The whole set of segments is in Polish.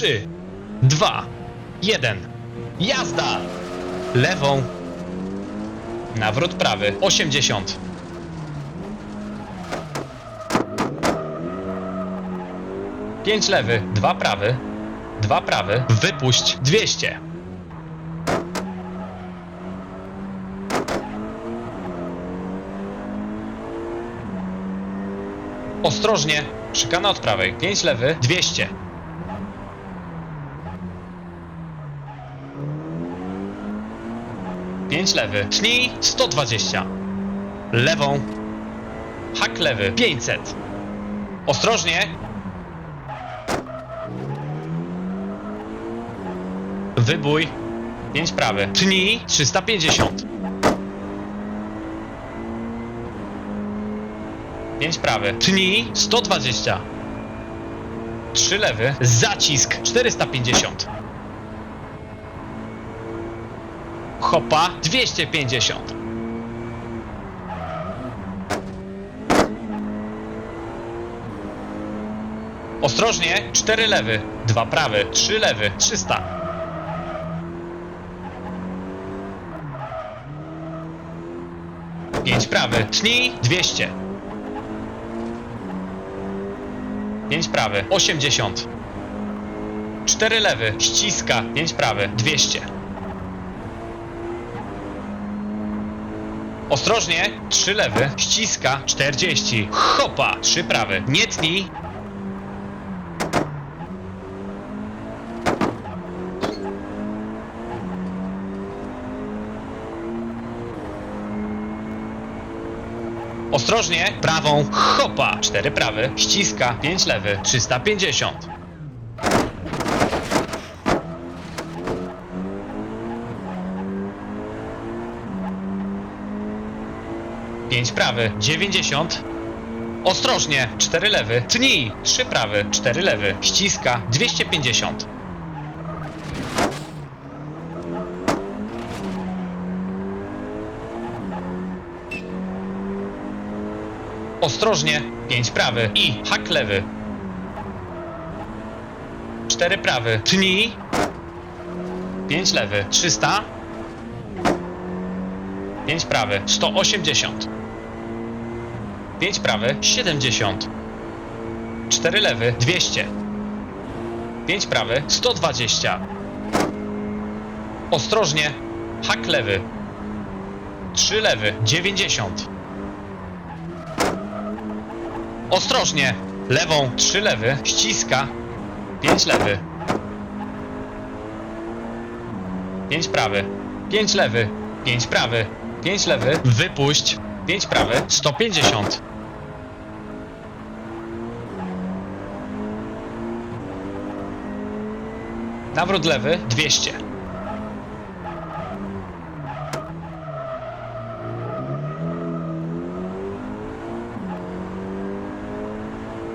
3, 2, 1. Jazda! Lewą. Nawrót prawy. 80. Pięć lewy, dwa prawy, dwa prawy, wypuść 200. Ostrożnie, szykana od prawej, 5 lewy, 200. Pięć lewy, tnij 120. Lewą, hak lewy, 500. Ostrożnie, Wybój. 5 prawy. Tnij 350. 5 prawy. Tnij 120. 3 lewy. Zacisk 450. Hopa 250. Ostrożnie, 4 lewy, 2 prawy, 3 lewy, 300. Pięć prawy. Tnij 200. Pięć prawy. 80. Cztery lewy. Ściska. Pięć prawy. 200. Ostrożnie. Trzy lewy. Ściska. 40. Hopa. Trzy prawy. Nie tnij. Ostrożnie, prawą, hopa, cztery prawy, ściska, pięć lewy, 350. Pięć prawy, 90. Ostrożnie, cztery lewy, tnij, trzy prawy, cztery lewy, ściska, 250. Ostrożnie, 5 prawy i hak lewy. 4 prawy, tnij. 5 lewy, 300. 5 prawy, 180. 5 prawy, 70. 4 lewy, 200. 5 prawy, 120. Ostrożnie, hak lewy. 3 lewy, 90. Ostrożnie! Lewą, trzy lewy, ściska. Pięć lewy. Pięć prawy. Pięć lewy. Pięć prawy. Pięć lewy. Wypuść. Pięć prawy. 150. Nawrót lewy. 200.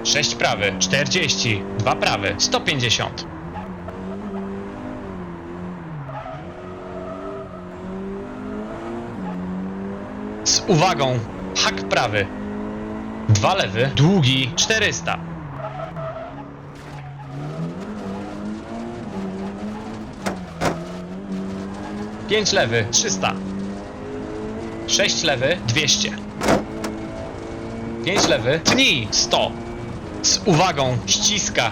Sześć prawy, 40, dwa prawy, 150. Z uwagą, hak prawy, dwa lewy, długi, 400. Pięć lewy, 300. Sześć lewy, 200. Pięć lewy, tnij, 100. Z uwagą, ściska.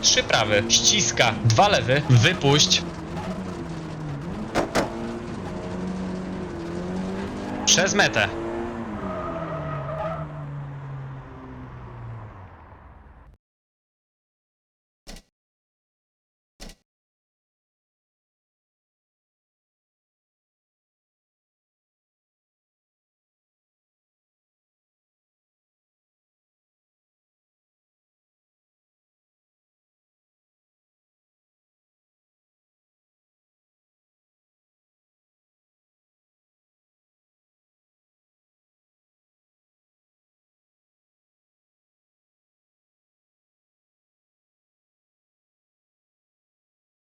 Trzy prawy, ściska. Dwa lewy, wypuść. Przez metę.